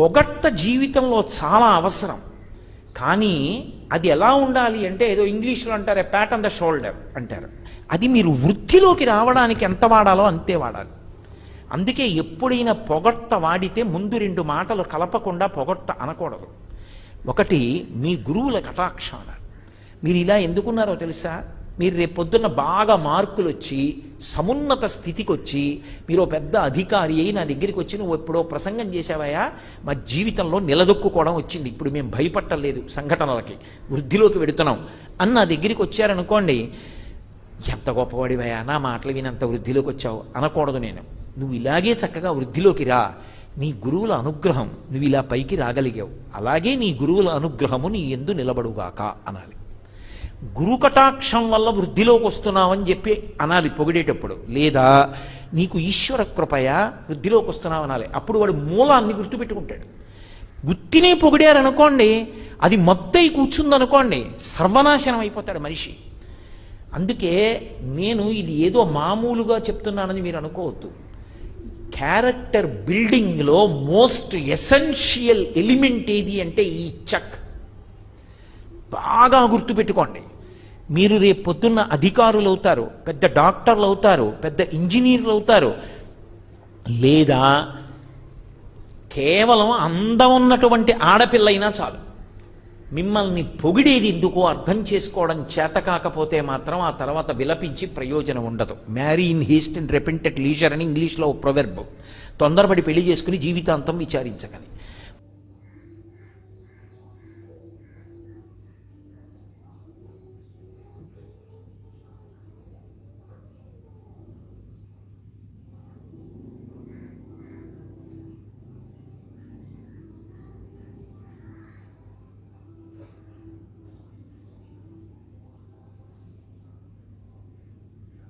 పొగట్ట జీవితంలో చాలా అవసరం. కానీ అది ఎలా ఉండాలి అంటే ఏదో ఇంగ్లీష్లో అంటారు ప్యాట్ ఆన్ ద షోల్డర్ అంటారు. అది మీరు వృత్తిలోకి రావడానికి ఎంత వాడాలో అంతే వాడాలి. అందుకే ఎప్పుడైనా పొగట్ట వాడితే ముందు రెండు మాటలు కలపకుండా పొగట్ట అనకూడదు. ఒకటి మీ గురువుల కటాక్షాలు మీరు ఇలా ఎందుకున్నారో తెలుసా? మీరు రేపు పొద్దున్న బాగా మార్కులు వచ్చి సమున్నత స్థితికి వచ్చి మీరు పెద్ద అధికారి అయి నా దగ్గరికి వచ్చి నువ్వు ఎప్పుడో ప్రసంగం చేసావయ్యా మా జీవితంలో నిలదొక్కుకోవడం వచ్చింది. ఇప్పుడు మేము భయపట్టలేదు సంఘటనలకి. వృద్ధిలోకి వెడుతున్నాం. అని నా దగ్గరికి వచ్చారనుకోండి ఎంత గొప్పవాడివయ్యా నా మాటలు వినంత వృద్ధిలోకి వచ్చావు. అనకూడదు నేను. నువ్వు ఇలాగే చక్కగా వృద్ధిలోకి రా. నీ గురువుల అనుగ్రహం నువ్వు ఇలా పైకి రాగలిగావు. అలాగే నీ గురువుల అనుగ్రహము నీ ఎందు నిలబడుగాక అనాలి. గురుకటాక్షం వల్ల వృద్ధిలోకి వస్తున్నావని చెప్పి అనాలి పొగిడేటప్పుడు. లేదా నీకు ఈశ్వర కృపయ వృద్ధిలోకి వస్తున్నావు అనాలి. అప్పుడు వాడు మూలాన్ని గుర్తుపెట్టుకుంటాడు. గుత్తినే పొగిడారనుకోండి అది మత్తై కూర్చుందనుకోండి సర్వనాశనం అయిపోతాడు మనిషి. అందుకే నేను ఇది ఏదో మామూలుగా చెప్తున్నానని మీరు అనుకోవద్దు. క్యారెక్టర్ బిల్డింగ్లో మోస్ట్ ఎసెన్షియల్ ఎలిమెంట్ ఏది అంటే ఈ చక్. బాగా గుర్తుపెట్టుకోండి. మీరు రేపు పొద్దున్న అధికారులు అవుతారు పెద్ద డాక్టర్లు అవుతారు పెద్ద ఇంజనీర్లు అవుతారు లేదా కేవలం అందం ఉన్నటువంటి ఆడపిల్ల అయినా చాలు. మిమ్మల్ని పొగిడేది ఎందుకో అర్థం చేసుకోవడం చేత కాకపోతే మాత్రం ఆ తర్వాత విలపించి ప్రయోజనం ఉండదు. Marry in haste and repented leisure అని ఇంగ్లీష్లో ప్రొవెర్బ్ తొందరపడి పెళ్ళి చేసుకుని జీవితాంతం విచారించకని